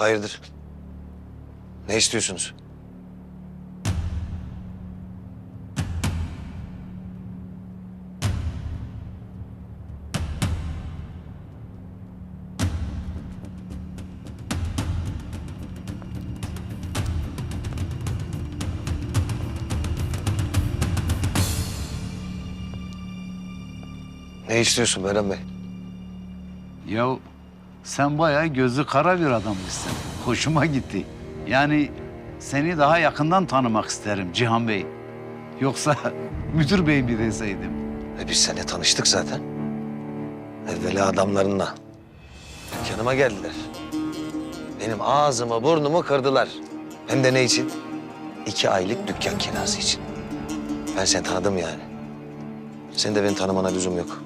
Hayırdır? Ne istiyorsunuz? Ne istiyorsun Beren Bey? Ya sen bayağı gözü kara bir adammışsın. Hoşuma gitti. Yani seni daha yakından tanımak isterim Cihan Bey. Yoksa müdür bey mi deseydim? E biz seninle tanıştık zaten. Evvela adamlarınla. Dükkanıma geldiler. Benim ağzımı burnumu kırdılar. Hem de ne için? İki aylık dükkan kirası için. Ben seni tanıdım yani. Senin de beni tanımana lüzum yok.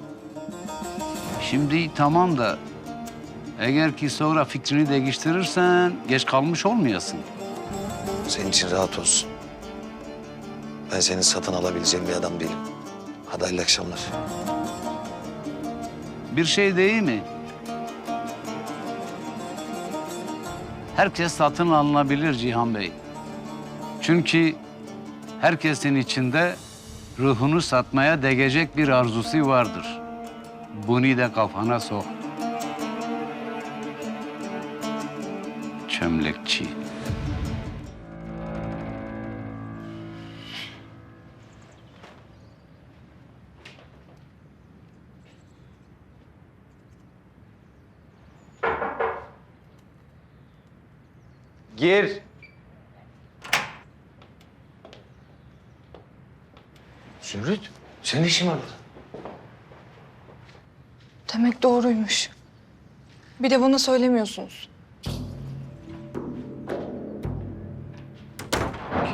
Şimdi tamam da eğer ki sonra fikrini değiştirirsen geç kalmış olmayasın. Senin için rahat olsun. Ben senin satın alabileceğin bir adam değilim. Hadi hayırlı akşamlar. Bir şey değil mi? Herkes satın alınabilir Cihan Bey. Çünkü herkesin içinde ruhunu satmaya değecek bir arzusu vardır. Bunu da kafana sok. Çömlekçi. Gir. Zümrüt, senin işin var burada. Demek doğruymuş. Bir de bana söylemiyorsunuz.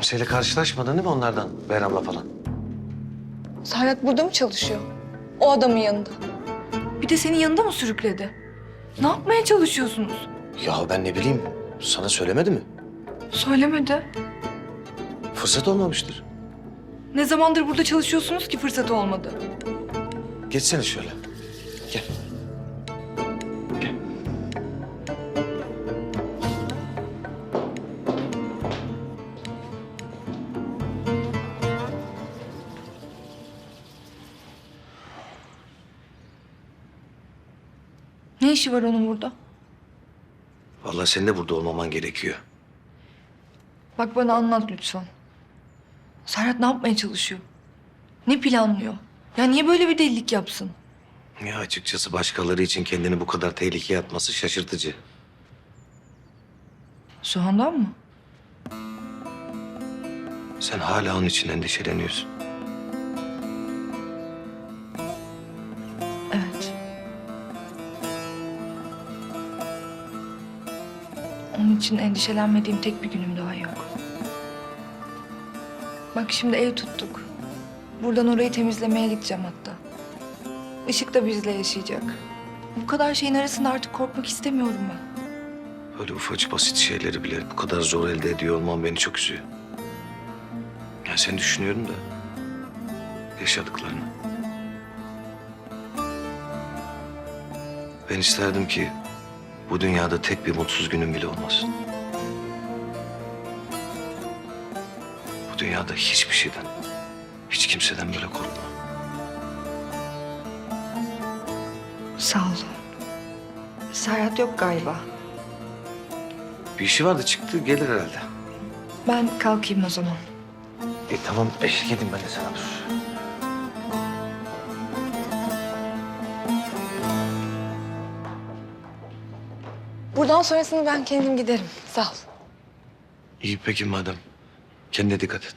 Kimseyle karşılaşmadın değil mi onlardan? Behram'la falan. Serhat burada mı çalışıyor? O adamın yanında. Bir de senin yanında mı sürükledi? Ne yapmaya çalışıyorsunuz? Ya ben ne bileyim, sana söylemedi mi? Söylemedi. Fırsat olmamıştır. Ne zamandır burada çalışıyorsunuz ki fırsat olmadı? Geçsene şöyle. Gel. Gel. Ne işi var onun burada? Vallahi senin de burada olmaman gerekiyor. Bak bana anlat lütfen. Serhat ne yapmaya çalışıyor? Ne planlıyor? Ya niye böyle bir delilik yapsın? Ya açıkçası başkaları için kendini bu kadar tehlikeye atması şaşırtıcı. Soğandan mı? Sen hala onun için endişeleniyorsun. İçin endişelenmediğim tek bir günüm daha yok. Bak şimdi ev tuttuk. Buradan orayı temizlemeye gideceğim hatta. Işık da bizle yaşayacak. Bu kadar şeyin arasında artık korkmak istemiyorum ben. Böyle ufacık basit şeyleri bile bu kadar zor elde ediyor olman beni çok üzüyor. Ya seni düşünüyorum da yaşadıklarını. Ben isterdim ki bu dünyada tek bir mutsuz günüm bile olmasın. Bu dünyada hiçbir şeyden, hiç kimseden böyle korkma. Sağ ol. Serhat yok galiba. Bir işi vardı çıktı gelir herhalde. Ben kalkayım o zaman. E tamam eşlik edeyim ben de sana dur. Buradan sonrasını ben kendim giderim. Sağ ol. İyi peki madem. Kendine dikkat et.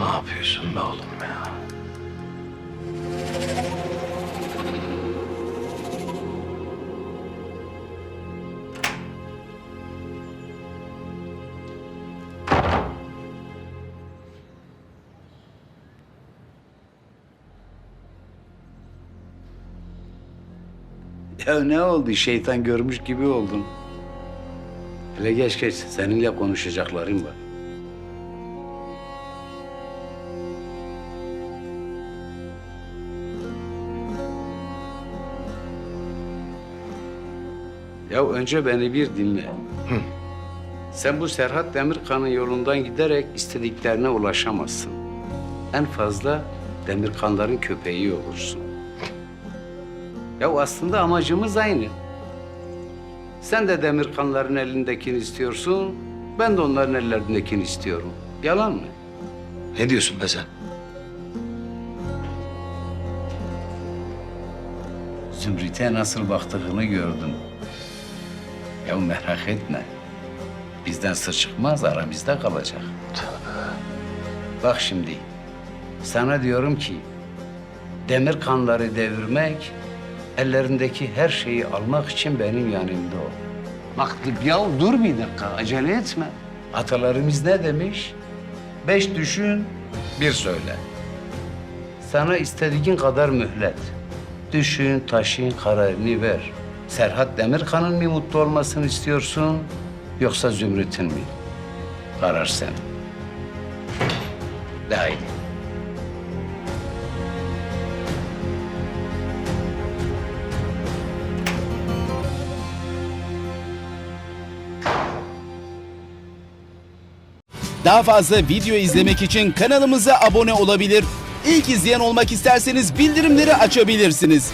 Ne yapıyorsun be oğlum ya? Ya ne oldu? Şeytan görmüş gibi oldun. Hele geç geç. Seninle konuşacaklarım var. Ya önce beni bir dinle. Sen bu Serhat Demirkan'ın yolundan giderek istediklerine ulaşamazsın. En fazla Demirkanların köpeği olursun. Ya aslında amacımız aynı. Sen de Demirkanların elindekini istiyorsun, ben de onların ellerindekini istiyorum. Yalan mı? Ne diyorsun be sen? Zümrüt'e nasıl baktığını gördüm. Ya merak etme. Bizden sır çıkmaz, aramızda kalacak. Bak şimdi, sana diyorum ki... ...demir kanları devirmek... ...ellerindeki her şeyi almak için benim yanımda ol. Bak ya dur bir dakika, acele etme. Atalarımız ne demiş? Beş düşün, bir söyle. Sana istediğin kadar mühlet. Düşün, taşın, kararını ver. Serhat Demirkan'ın mı mutlu olmasını istiyorsun yoksa Zümrüt'ün mü? Karar sen. De haydi. Daha fazla video izlemek için kanalımıza abone olabilir. İlk izleyen olmak isterseniz bildirimleri açabilirsiniz.